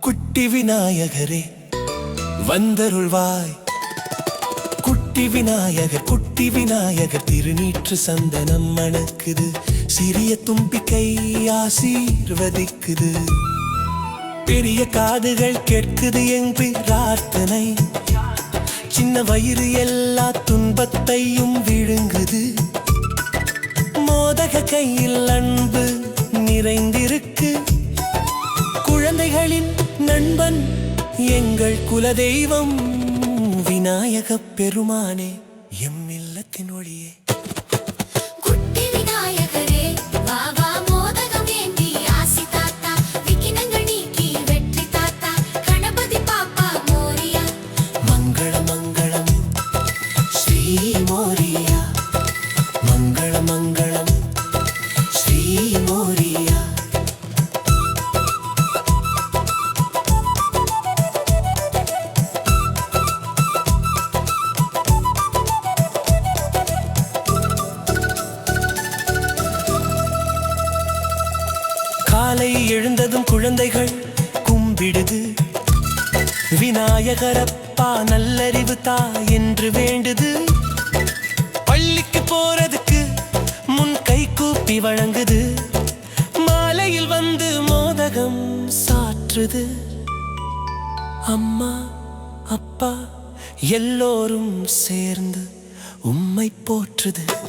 குட்டி விநாயகரே வந்தருள்வாய். குட்டி விநாயகர் குட்டி விநாயகர் திருநீற்று சந்தனம் மணக்குது. சிறிய தும்பிக்கை ஆசீர்வதிக்குது. பெரிய காதுகள் கேட்குது என் பிரார்த்தனை. சின்ன வயிறு எல்லா துன்பத்தையும் விழுங்கு மோதக கையில் அன்பு நிறைந்திருக்கு. குழந்தைகளின் நண்பன் எங்கள் குலதெய்வம் விநாயகப் பெருமானே எம் இல்லத்தின் ஒளியே. காலை எழுந்ததும் குழந்தைகள் கும்பிடுது. விநாயகரப்பா நல்லறிவு தா என்று வேண்டுது. பள்ளிக்கு போறதுக்கு முன் கை கூப்பி வழங்குது. மாலையில் வந்து மோதகம் சாற்றுது. அம்மா அப்பா எல்லோரும் சேர்ந்து உம்மை போற்றுது.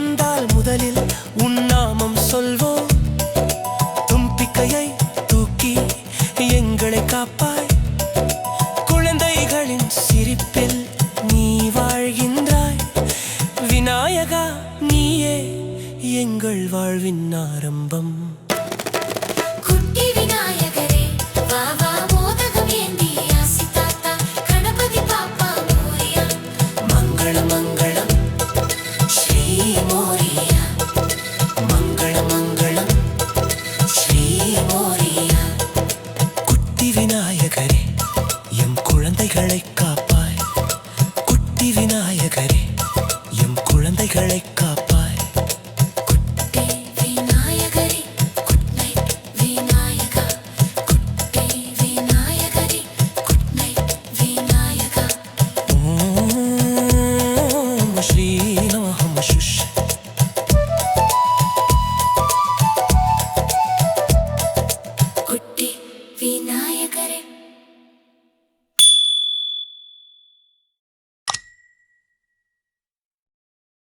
வந்தால் முதலில் உன்னாமம் சொல்வோம். தும்பிக்கையை தூக்கி எங்களை காப்பாய். குழந்தைகளின் சிரிப்பில் நீ வாழ்கின்றாய். விநாயகா நீயே எங்கள் வாழ்வின் ஆரம்பம். குட்டி விநாயகரே எம் குழந்தைகளை காப்பாய். குட்டி விநாயகரே எம் குழந்தைகளை